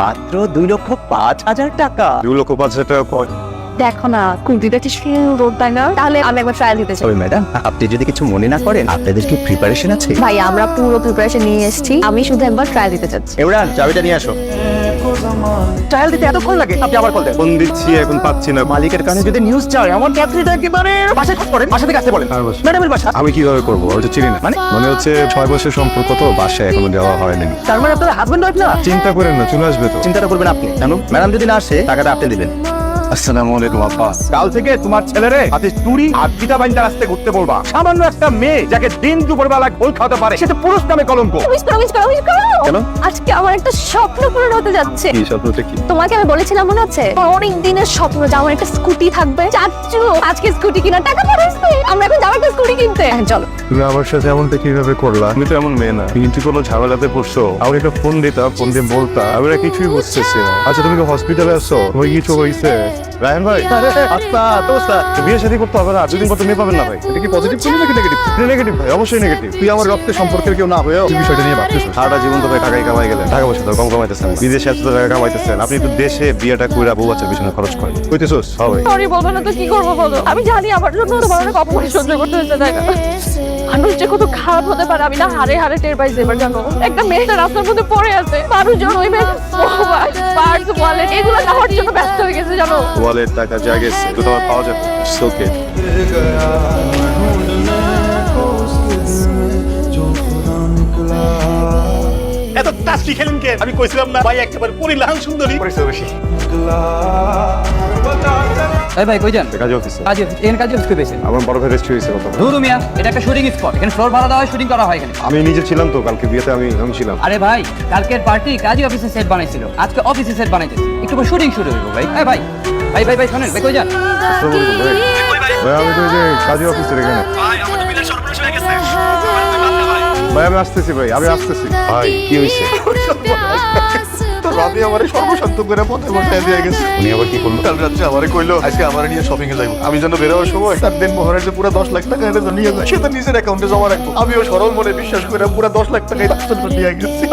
মাত্র দুই লক্ষ পাঁচ হাজার টাকা। দু লক্ষ পাঁচ হাজার টাকা কয়? দেখো না কুর্তিটা কি সুন্দর তাই না? তাহলে আমি একবার ট্রায়াল দিতে চাই। ম্যাডাম আপনি যদি কিছু মনে না করেন আপনাদের কি প্রিপারেশন আছে? ভাই আমরা পুরো প্রিপারেশন নিয়ে এসেছি। আমি শুধু একবার ট্রায়াল দিতে চাচ্ছি। এবার চাবিটা নিয়ে আসো। ট্রায়াল দিতে এতক্ষণ লাগে? আপনি আবার কল দেন। ফোন দিচ্ছি এখন পাচ্ছি না। মালিকের কানে যদি নিউজ চায় আমার চাকরিটা একেবারে বাসায় খোঁজ করেন বাসা থেকে আসতে বলেন। আর বাসা? ম্যাডামের বাসা? আমি কীভাবে করব? আমি চিনি না। মানে? মনে হচ্ছে ছয় বছর সম্পর্ক তো বাসায় এখনও দেওয়া হয়নি। তার মানে আপনার হাজবেন্ড ওয়াইফ না? চিন্তা করেন না চলে আসবে তো। চিন্তাটা করবেন আপনি। জানো ম্যাডাম যদি না আসে টাকাটা আপনি দিবেন। আসসালামু আলাইকুম আপা কাল থেকে তোমার ছেলেরে হাতে চুরি আর গীতা বাইন্দা রাস্তায় ঘুরতে বলবা। সামান্য একটা মেয়ে যাকে দিন দুপুর বেলা গোল খাওয়াতে পারে সেটা পুরুষ নামে কলঙ্ক। উইশ করো উইশ করো উইশ করো কেন? আজকে আমার একটা স্বপ্ন পূরণ হতে যাচ্ছে। কি স্বপ্নটা কি? তোমাকে আমি বলেছিলাম মনে আছে? আমার অনেক দিনের স্বপ্ন যে আমার একটা স্কুটি থাকবে। চাচ্ছু আজকে স্কুটি কিনা টাকা পাঠাচ্ছে আমরা এখন যাব একটা স্কুটি কিনতে। হ্যাঁ, চলো। তুমি আমার সাথে এমনটা কীভাবে করলা? তুমি তো এমন মেয়ে না। তুমি কিন্তু কোনো ঝামেলাতে পড়ছো। আমার একটা ফোন দিতা ফোন দিয়ে বলতা। আমি না কিছুই বুঝতেছি না। আচ্ছা তুমি কি হসপিটালে আসছো তোমার কিছু হয়েছে? রায়ন ভাই আচ্ছা তো স্যার বিয়ে শাদী করতে হবে না দুদিন পর মেয়ে পাবেন না ভাই। এটা কি পজিটিভ ছিল নাকি নেগেটিভ নেগেটিভ ভাই অবশ্যই নেগেটিভ তুই আমার রক্তের সম্পর্কের কেউ না হয়েও বিষয়টা নিয়ে ভাবছিস সারাটা জীবন তো ভাই টাকাই কামাই গেলেন। টাকা পয়সা তো কম কামাইতেছেন বিদেশে এত টাকা কামাইতেছেন আপনি তো দেশে বিয়েটা কইরা বউ বাচ্চার পিছনে খরচ করেন। কইতেছোস? হ্যাঁ ভাই। সরি বলব না তো কি করব বলো? আমি জানি আমার জন্য তোমার অনেক অপমান সহ্য করতে হচ্ছে তাই মানুষ যে কত খারাপ হতে পারে আমি না হারে হারে টের পাইছি এবার জানো। একটা মেয়েটা রাস্তার মধ্যে পড়ে আছে মানুষজন ওই মোবাইল পার্স ওয়ালেট এগুলো নেওয়ার জন্য ব্যস্ত হয়ে জানো? ওয়ালেট টাকা যা গেছে তো তোমার পাওয়া যাবে। ওকে এত টাস্টি খেলেন কে? আমি কইছিলাম না ভাই একেবারে পরিলাম সুন্দরী। পরিচয় বেশি। এই ভাই কই যান? কাজে অফিসে কাজে এখানে কাজে অফিস পেয়েছেন? আমার বড় ভাই রেস্ট হয়েছে কথা ধুরু মিয়া এটা একটা শুটিং স্পট এখানে ফ্লোর ভাড়া দেওয়া হয় শুটিং করা হয় এখানে। আমি নিজে ছিলাম তো কালকে বিয়েতে আমি আমি ছিলাম। আরে ভাই কালকের পার্টি কাজী অফিসে সেট বানাইছিল আজকে অফিসে সেট বানাইতেছে। একটু পর শুটিং শুরু হইব ভাই। এই ভাই ভাই ভাই ভাই শোনেন ভাই কই যান? ভাই। ভাই আমি তো যে কাজে অফিসের এখানে। ভাই আমি আসতেছি ভাই আমি আসতেছি। ভাই কি হয়েছে তো আমারে সর্বশান্ত করে পথে বসায় দিয়ে গেছে। উনি আবার কি করল? কাল রাত্রে আমারে কইলো আজকে আমার নিয়ে শপিং এ যাব আমি যেন বেরোবার সময় তার দিন মহারাজ যে পুরো দশ লাখ টাকা এটা নিয়ে যায় সেটা নিজের অ্যাকাউন্টে জমা রাখব। আমিও সরল মনে বিশ্বাস করে পুরো দশ লাখ টাকা নিয়ে গেছি।